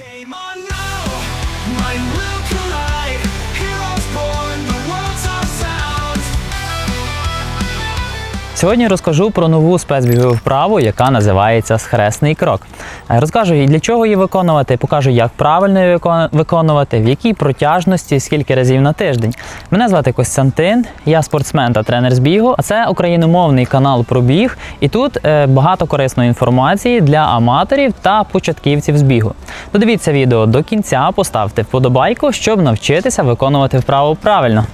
Game. Oh, On now, Сьогодні розкажу про нову спецбігову вправу, яка називається схресний крок. Е, Розкажу і для чого її виконувати, покажу, як правильно її виконувати, в якій протяжності, скільки разів на тиждень. Мене звати Костянтин, я спортсмен та тренер з бігу. А це україномовний канал про біг. І тут е, багато корисної інформації для аматорів та початківців з бігу. Додивіться відео до кінця, поставте вподобайку, щоб навчитися виконувати вправу правильно.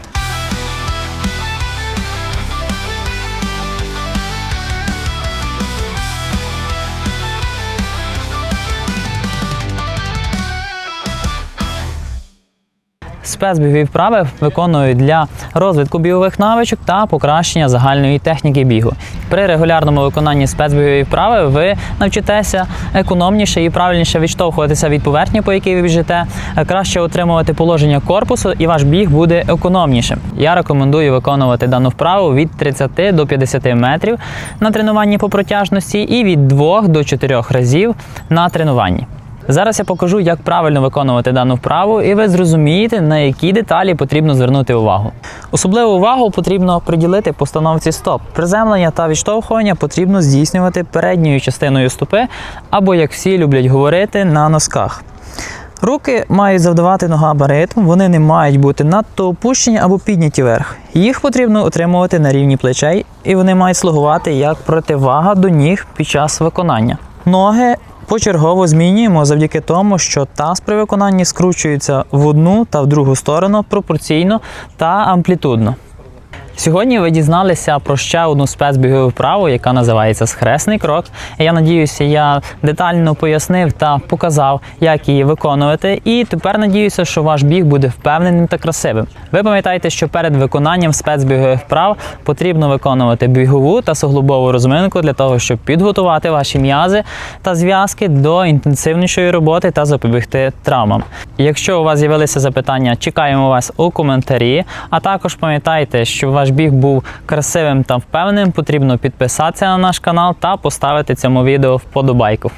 Спецбігові вправи виконують для розвитку бігових навичок та покращення загальної техніки бігу. При регулярному виконанні спецбігової вправи ви навчитеся економніше і правильніше відштовхуватися від поверхні, по якій ви біжите, краще отримувати положення корпусу, і ваш біг буде економнішим. Я рекомендую виконувати дану вправу від 30 до 50 метрів на тренуванні по протяжності і від 2 до 4 разів на тренуванні. Зараз я покажу, як правильно виконувати дану вправу, і ви зрозумієте, на які деталі потрібно звернути увагу. Особливу увагу потрібно приділити постановці стоп. Приземлення та відштовхування потрібно здійснювати передньою частиною стопи, або, як всі люблять говорити, на носках. Руки мають завдавати ногам ритм, вони не мають бути надто опущені або підняті вверх. Їх потрібно утримувати на рівні плечей, і вони мають слугувати як противага до ніг під час виконання. Ноги почергово змінюємо завдяки тому, що таз при виконанні скручується в одну та в другу сторону пропорційно та амплітудно. Сьогодні ви дізналися про ще одну спецбігову вправу, яка називається схресний крок. Я надіюся, я детально пояснив та показав, як її виконувати. І тепер надіюся, що ваш біг буде впевненим та красивим. Ви пам'ятаєте, що перед виконанням спецбігових вправ потрібно виконувати бігову та суглобову розминку для того, щоб підготувати ваші м'язи та зв'язки до інтенсивнішої роботи та запобігти травмам. Якщо у вас з'явилися запитання, чекаємо вас у коментарі. А також пам'ятайте, що ваш біг був красивим та впевненим, потрібно підписатися на наш канал та поставити цьому відео вподобайку.